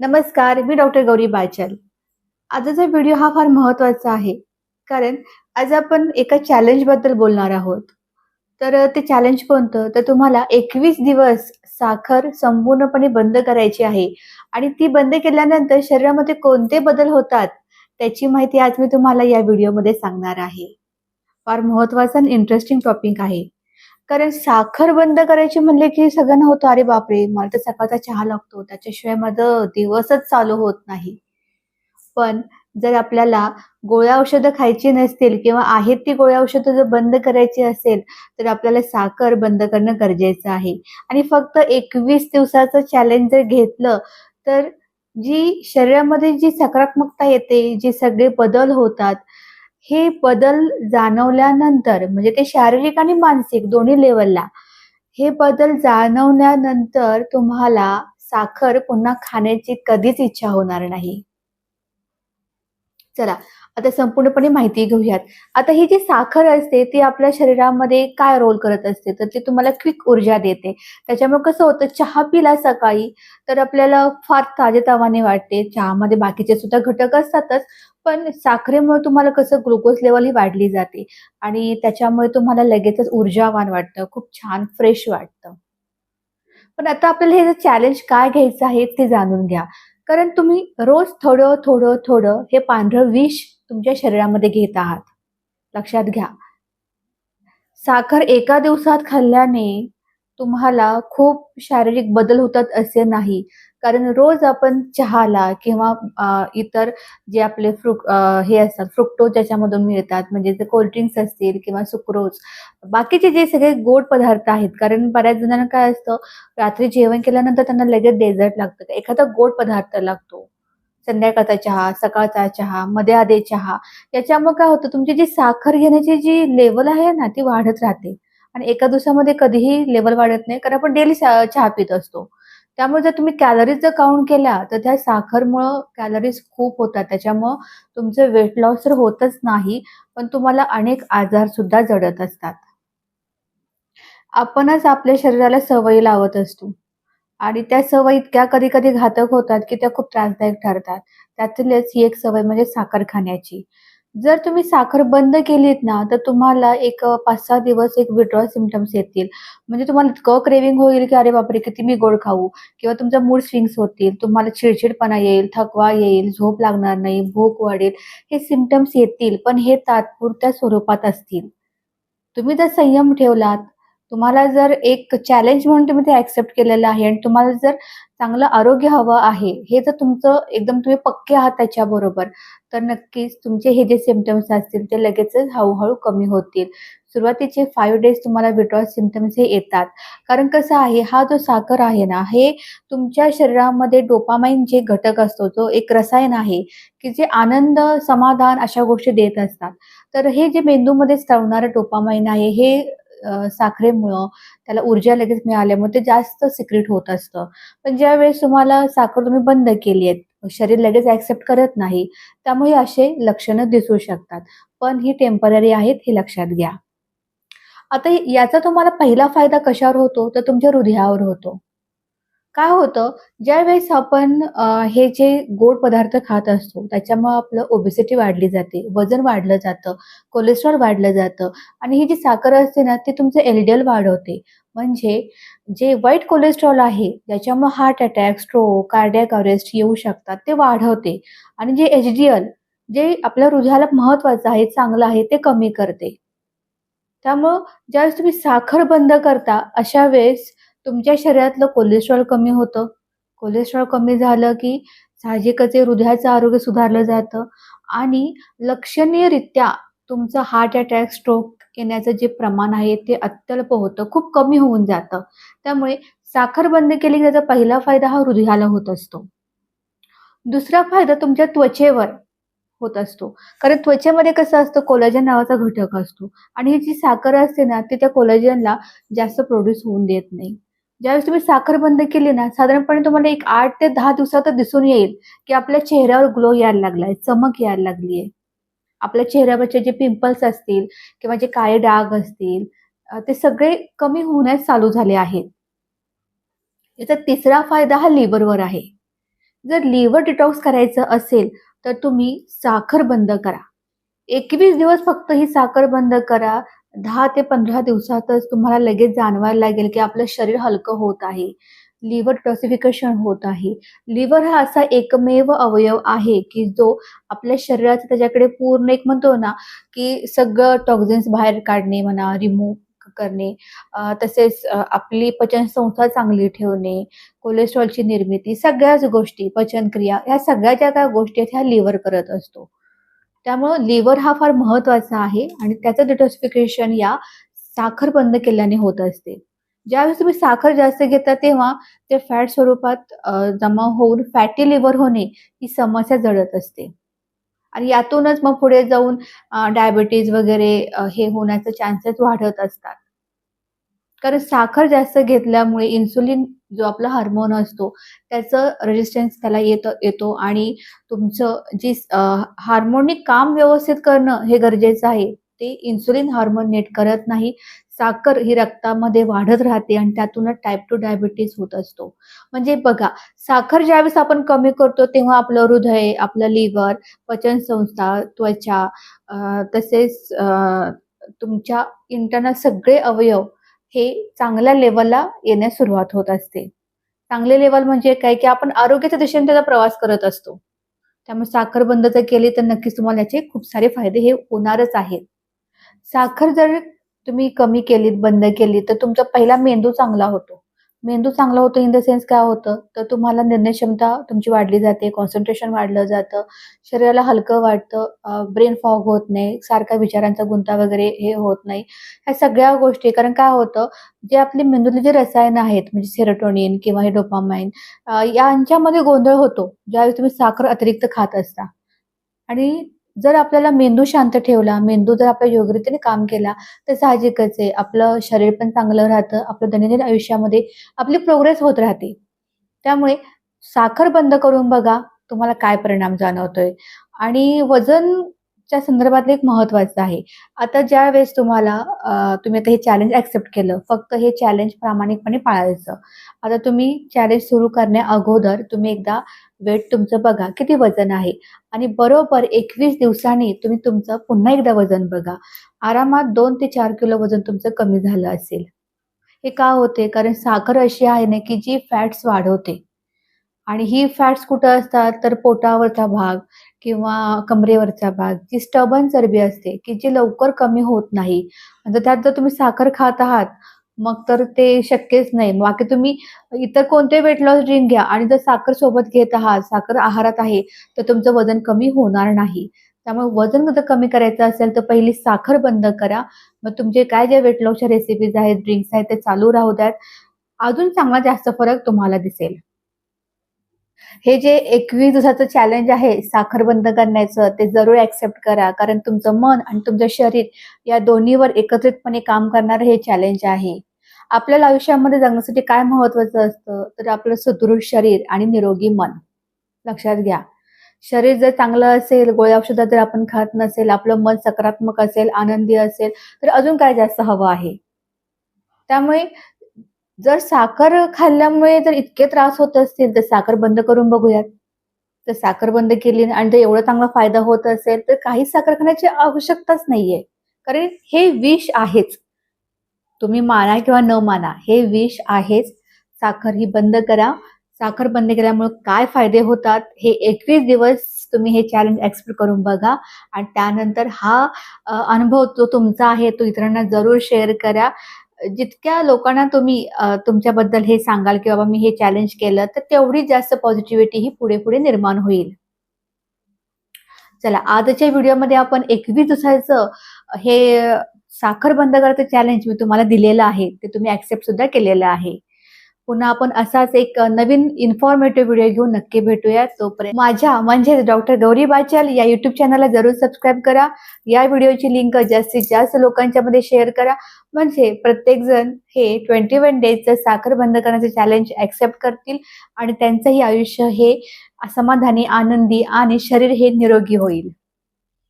नमस्कार मी डॉक्टर गौरी बायचल. आजचा व्हिडिओ हा फार महत्त्वाचा आहे कारण आज आपण एका चॅलेंजबद्दल बोलणार आहोत. तर ते चॅलेंज कोणतं? तर तुम्हाला एकवीस दिवस साखर संपूर्णपणे बंद करायची आहे आणि ती बंद केल्यानंतर शरीरामध्ये कोणते बदल होतात त्याची माहिती आज मी तुम्हाला या व्हिडिओमध्ये सांगणार आहे. फार महत्त्वाचा आणि इंटरेस्टिंग टॉपिक आहे. कारण साखर बंद करायची म्हणले की सगळ्यांना होतं. अरे बापरे मला तर सकाळचा चहा लागतो. त्याच्याशिवाय माझं दिवसच चालू होत नाही. पण जर आपल्याला गोळ्या औषधं खायची नसतील किंवा आहेत ती गोळ्या औषधं जर बंद करायची असेल तर आपल्याला साखर बंद करणं गरजेचं आहे. आणि फक्त एकवीस दिवसाचं चॅलेंज जर घेतलं तर जी शरीरामध्ये जी सकारात्मकता येते जे सगळे बदल होतात हे बदल जाणवल्यानंतर म्हणजे ते शारीरिक आणि मानसिक दोन्ही लेवलला हे बदल जाणवल्यानंतर तुम्हाला साखर पुन्हा खाण्याची कधीच इच्छा होणार नाही. चला आता संपूर्णपणे माहिती घेऊयात. आता ही जी साखर असते ती आपल्या शरीरामध्ये काय रोल करत असते? तर ती तुम्हाला क्विक ऊर्जा देते. त्याच्यामुळे कसं होतं चहा पिला सकाळी तर आपल्याला फार ताजेतवाने वाटते. चहामध्ये बाकीचे सुद्धा घटक असतातच पण साखरेमुळे तुम्हाला कसं ग्लुकोज लेवल ही वाढली जाते आणि त्याच्यामुळे तुम्हाला लगेचच ऊर्जावान वाटतं खूप छान फ्रेश वाटतं. पण आता आपल्याला हे चॅलेंज काय घ्यायचं आहे ते जाणून घ्या. कारण तुम्ही रोज थोडं थोडं थोडं हे पांढरं विष तुमच्या शरीरामध्ये घेत आहात. लक्षात घ्या. साखर एका दिवसात खाल्ल्याने तुम्हाला खूप शारीरिक बदल होतात असे नाही. कारण रोज आपण चहाला किंवा इतर जे आपले फ्रुक हे असतात फ्रुक्टोज ज्याच्यामधून मिळतात म्हणजे जे कोल्ड्रिंक्स असतील किंवा सुक्रोज बाकीचे जे सगळे गोड पदार्थ आहेत कारण बऱ्याच जणांना काय असतं रात्री जेवण केल्यानंतर त्यांना लगेच डेझर्ट लागतं एखादा गोड पदार्थ लागतो. संध्याकाळचा चहा सकाळचा चहा मध्ये आधे चहा याच्यामुळे काय होतं तुमची जी साखर घेण्याची जी लेवल आहे ना ती वाढत राहते. आणि एका दिवसामध्ये कधीही लेवल वाढत नाही कारण आपण डेली चहा पित असतो. त्यामुळे जर तुम्ही कॅलरीज जर काउंट केल्या तर त्या साखरमुळं कॅलरीज खूप होतात. त्याच्यामुळं तुमचं वेट लॉस तर होतच नाही पण तुम्हाला अनेक आजार सुद्धा जडत असतात. आपणच आपल्या शरीराला सवयी लावत असतो. आणि त्या सवयी इतक्या कधी कधी घातक होतात की त्या खूप त्रासदायक ठरतात. त्यातलीच ही एक सवय म्हणजे साखर खाण्याची. जर तुम्ही साखर बंद केलीत ना तर तुम्हाला एक पाच सहा दिवस एक विड्रॉल सिमटम्स येतील. म्हणजे तुम्हाला इतकं क्रेविंग होईल की अरे बापरे किती मी गोड खाऊ. किंवा तुमचा मूड स्विंग्स होतील तुम्हाला चिडचिडपणा येईल थकवा येईल झोप लागणार नाही भूक वाढेल हे सिमटम्स येतील पण हे तात्पुरत्या स्वरूपात असतील. तुम्ही जर संयम ठेवलात तुम्हाला जर एक चॅलेंज म्हणून तुम्ही ते ऍक्सेप्ट केलेलं आहे आणि तुम्हाला जर चांगलं आरोग्य हवं आहे हे जर तुमचं एकदम तुम्ही पक्के आहात त्याच्याबरोबर. तर नक्कीच तुमचे हे जे सिमटम्स असतील ते लगेचच हळूहळू कमी होतील. सुरुवातीचे फाईव्ह डेज तुम्हाला विड्रॉल सिमटम्स हे येतात. कारण कसं आहे हा जो साखर आहे ना हे तुमच्या शरीरामध्ये डोपामाइन जे घटक असतो जो एक रसायन आहे की जे आनंद समाधान अशा गोष्टी देत असतात. तर हे जे मेंदूमध्ये स्त्रवणारं डोपामाइन आहे हे साखरेमुळं त्याला ऊर्जा लगेच मिळाल्यामुळे ते जास्त सिक्रेट होत असतं. पण ज्यावेळेस तुम्हाला साखर तुम्ही बंद केली आहे शरीर लगेच ऍक्सेप्ट करत नाही त्यामुळे असे लक्षणं दिसू शकतात. पण ही टेंपररी आहेत हे लक्षात घ्या. आता याचा तुम्हाला पहिला फायदा कशावर होतो? तर तुमच्या हृदयावर होतो. काय होतं? ज्यावेळेस आपण हे जे गोड पदार्थ खात असतो त्याच्यामुळे आपलं ओबेसिटी वाढली जाते वजन वाढलं जातं कोलेस्ट्रॉल वाढलं जातं आणि ही जी साखर असते ना ती तुमचं एलडीएल वाढवते. म्हणजे जे वाईट कोलेस्ट्रॉल आहे ज्याच्यामुळे heart attack stroke cardiac arrest येऊ शकतात ते वाढवते. आणि जे एच डी एल जे आपल्या हृदयाला महत्वाचं आहे चांगलं आहे ते कमी करते. त्यामुळं ज्यावेळेस तुम्ही साखर बंद करता अशा वेळेस तुमच्या शरीरातलं कोलेस्ट्रॉल कमी होतं. कोलेस्ट्रॉल कमी झालं की साहजिकच हृदयाचं आरोग्य सुधारलं जातं. आणि लक्षणीयरित्या तुमचं हार्ट अटॅक स्ट्रोक येण्याचं जे प्रमाण आहे ते अत्यल्प होतं. खूप कमी होऊन जातं. त्यामुळे साखर बंद केली की त्याचा पहिला फायदा हा हृदयाला होत असतो. दुसरा फायदा तुमच्या त्वचेवर होत असतो. कारण त्वचेमध्ये कसं असतं कोलाजन नावाचा घटक असतो. आणि ही जी साखर असते ना ती त्या कोलाजनला जास्त प्रोड्यूस होऊन देत नाही. ज्यावेळेस तुम्ही साखर बंद केली ना साधारणपणे तुम्हाला एक आठ ते दहा दिवसात दिसून येईल की आपल्या चेहऱ्यावर ग्लो यायला लागलाय चमक यायला लागली आहे आपल्या चेहऱ्यावरचे जे पिंपल्स असतील किंवा जे काळे डाग असतील ते सगळे कमी होण्यास चालू झाले आहेत. याचा तिसरा फायदा हा लिव्हरवर आहे. जर लिव्हर डिटॉक्स करायचं असेल तर तुम्ही साखर बंद करा. एकवीस दिवस फक्त ही साखर बंद करा दहा ते पंधरा दिवसातच तुम्हाला लगेच जाणवायला लागेल की आपलं शरीर हलकं होत आहे. लिव्हर टॉसिफिकेशन होत आहे. लिव्हर हा असा एकमेव अवयव आहे की जो आपल्या शरीराचा त्याच्याकडे पूर्ण एक म्हणतो ना की सगळं टॉक्झिन्स बाहेर काढणे म्हणा रिमूव्ह करणे तसेच आपली आपली पचनसंस्था चांगली ठेवणे कोलेस्ट्रॉलची निर्मिती सगळ्याच गोष्टी पचनक्रिया ह्या सगळ्या ज्या काय गोष्टी आहेत ह्या लिव्हर करत असतो. त्यामुळं लिव्हर हा फार महत्त्वाचा आहे आणि त्याचं डिटॉक्सिफिकेशन या साखर बंद केल्याने होत असते. ज्यावेळेस तुम्ही साखर जास्त घेता तेव्हा ते फॅट स्वरूपात जमा होऊन फॅटी लिव्हर होणे ही समस्या जडत असते. आणि यातूनच मग पुढे जाऊन डायबिटीज वगैरे हे होण्याचे चान्सेस वाढत असतात. कारण साखर जास्त घेतल्यामुळे इन्सुलिन जो आपला हार्मोन असतो त्याचं रेजिस्टन्स त्याला येत येतो. आणि तुमचं जी हार्मोनिक काम व्यवस्थित करणं हे गरजेचं आहे. ते इन्सुलिन हार्मोन नेट करत नाही. साखर ही रक्तामध्ये वाढत राहते आणि त्यातूनच टाईप टू डायबिटीज होत असतो. म्हणजे बघा साखर ज्यावेळेस आपण कमी करतो तेव्हा आपलं हृदय आपलं लिव्हर पचनसंस्था त्वचा तसेच तुमच्या इंटरनल सगळे अवयव हे चांगल्या लेवलला येण्यास सुरुवात होत असते. चांगले लेवल म्हणजे काय? की आपण आरोग्याच्या दिशेने त्याचा प्रवास करत असतो. त्यामुळे साखर बंद जर केली तर नक्कीच तुम्हाला याचे खूप सारे फायदे हे होणारच आहेत. साखर जर तुम्ही कमी केलीत बंद केली तर तुमचा पहिला मेंदू चांगला होतो. मेंदू चांगला होतो इन द सेन्स काय होतं? तर तुम्हाला निर्णय क्षमता तुमची वाढली जाते कॉन्सन्ट्रेशन वाढलं जातं शरीराला हलकं वाटतं ब्रेन फॉग होत नाही सारखा विचारांचा गुंता वगैरे हे होत नाही. ह्या सगळ्या गोष्टी कारण काय होतं? जे आपले मेंदूतले जे रसायन आहेत म्हणजे सेरोटोनिन किंवा हे डोपामाइन यांच्यामध्ये गोंधळ होतो. ज्यावेळी तुम्ही साखर अतिरिक्त खात असता. आणि जर आपल्याला मेंदू शांत ठेवला मेंदू जर आपल्या योग्यरीतीने काम केला तर साहजिकच आहे. आपलं शरीर पण चांगलं राहतं आपलं दैनंदिन आयुष्यामध्ये आपली प्रोग्रेस होत राहते. त्यामुळे साखर बंद करून बघा तुम्हाला काय परिणाम जाणवतोय. आणि वजन च्या संदर्भातलं एक महत्वाचं आहे. आता ज्या वेळेस तुम्हाला तुम्ही आता हे चॅलेंज ऍक्सेप्ट केलं फक्त हे चॅलेंज प्रामाणिकपणे पाळायचं. आता तुम्ही चॅलेंज सुरू करण्या अगोदर तुम्ही एकदा वेट तुमचं बघा किती वजन आहे? आणि बरोबर एकवीस दिवसांनी तुम्ही तुमचं पुन्हा एकदा वजन बघा. आरामात दोन ते चार किलो वजन तुमचं कमी झालं असेल. हे का होते? कारण साखर अशी आहे ना की जी फॅट्स वाढवते. आणि ही फॅट्स कुठं असतात? तर पोटावरचा भाग किंवा कमरेवरचा भाग जी स्टबन चरबी असते की जी लवकर कमी होत नाही. म्हणजे त्यात जर तुम्ही साखर खात आहात मग तर ते शक्यच नाही. बाकी तुम्ही इतर कोणते वेट लॉस ड्रिंक घ्या आणि जर साखर सोबत घेत आहात साखर आहारात आहे तर तुमचं वजन कमी होणार नाही. त्यामुळे वजन जर कमी करायचं असेल तर पहिली साखर बंद करा. मग तुमचे काय जे वेट लॉसच्या रेसिपीज आहेत ड्रिंक्स आहेत ते चालू राहू द्यात. अजून चांगला जास्त फरक तुम्हाला दिसेल. हे जे एकवीस दिवसाचं चॅलेंज आहे साखर बंद करण्याचं ते जरूर ऍक्सेप्ट करा. कारण तुमचं मन आणि तुमचं शरीर या दोन्हीवर एकत्रितपणे काम करणारं हे चॅलेंज आहे. आपल्याला आयुष्यामध्ये जगण्यासाठी काय महत्वाचं असतं? तर आपलं सुदृढ शरीर आणि निरोगी मन. लक्षात घ्या. शरीर जर चांगलं असेल गोळ्या औषधं जर आपण खात नसेल आपलं मन सकारात्मक असेल आनंदी असेल तर अजून काय जास्त हवं आहे? त्यामुळे जर साखर खाल्ल्यामुळे जर इतके त्रास होत असतील तर साखर बंद करून बघूयात. तर साखर बंद केली आणि जर एवढा चांगला फायदा होत असेल तर काही साखर खाण्याची आवश्यकताच नाहीये. कारण हे विष आहेच. तुम्ही माना किंवा न माना हे विष आहेच. साखर ही बंद करा. साखर बंद केल्यामुळे काय फायदे होतात हे एकवीस दिवस तुम्ही हे चॅलेंज एक्सप्लोर करून बघा. आणि त्यानंतर हा अनुभव जो तुमचा आहे तो इतरांना जरूर शेअर करा. जितक्या लोकांना तुम्ही तुमच्याबद्दल हे सांगाल की बाबा मी हे चॅलेंज केलं तर तेवढी जास्त पॉझिटिव्हिटी ही पुढे पुढे निर्माण होईल. चला आजच्या व्हिडिओमध्ये आपण एकवीस दिवसाचं हे साखर बंद करायचं चॅलेंज मी तुम्हाला दिलेलं आहे ते तुम्ही ऍक्सेप्ट सुद्धा केलेलं आहे. पुन्हा आपण असाच एक नवीन इन्फॉर्मेटिव्ह व्हिडिओ घेऊन नक्की भेटूया तोपर्यंत माझ्या म्हणजेच डॉक्टर गौरी बाचाल या युट्यूब चॅनलला जरूर सबस्क्राईब करा. या व्हिडिओची लिंक जास्तीत जास्त लोकांच्या मध्ये शेअर करा. म्हणजे प्रत्येक जण हे ट्वेंटी वन डेजचं साखर बंद करण्याचे चॅलेंज ऍक्सेप्ट करतील आणि त्यांचंही आयुष्य हे समाधानी आनंदी आणि शरीर हे निरोगी होईल.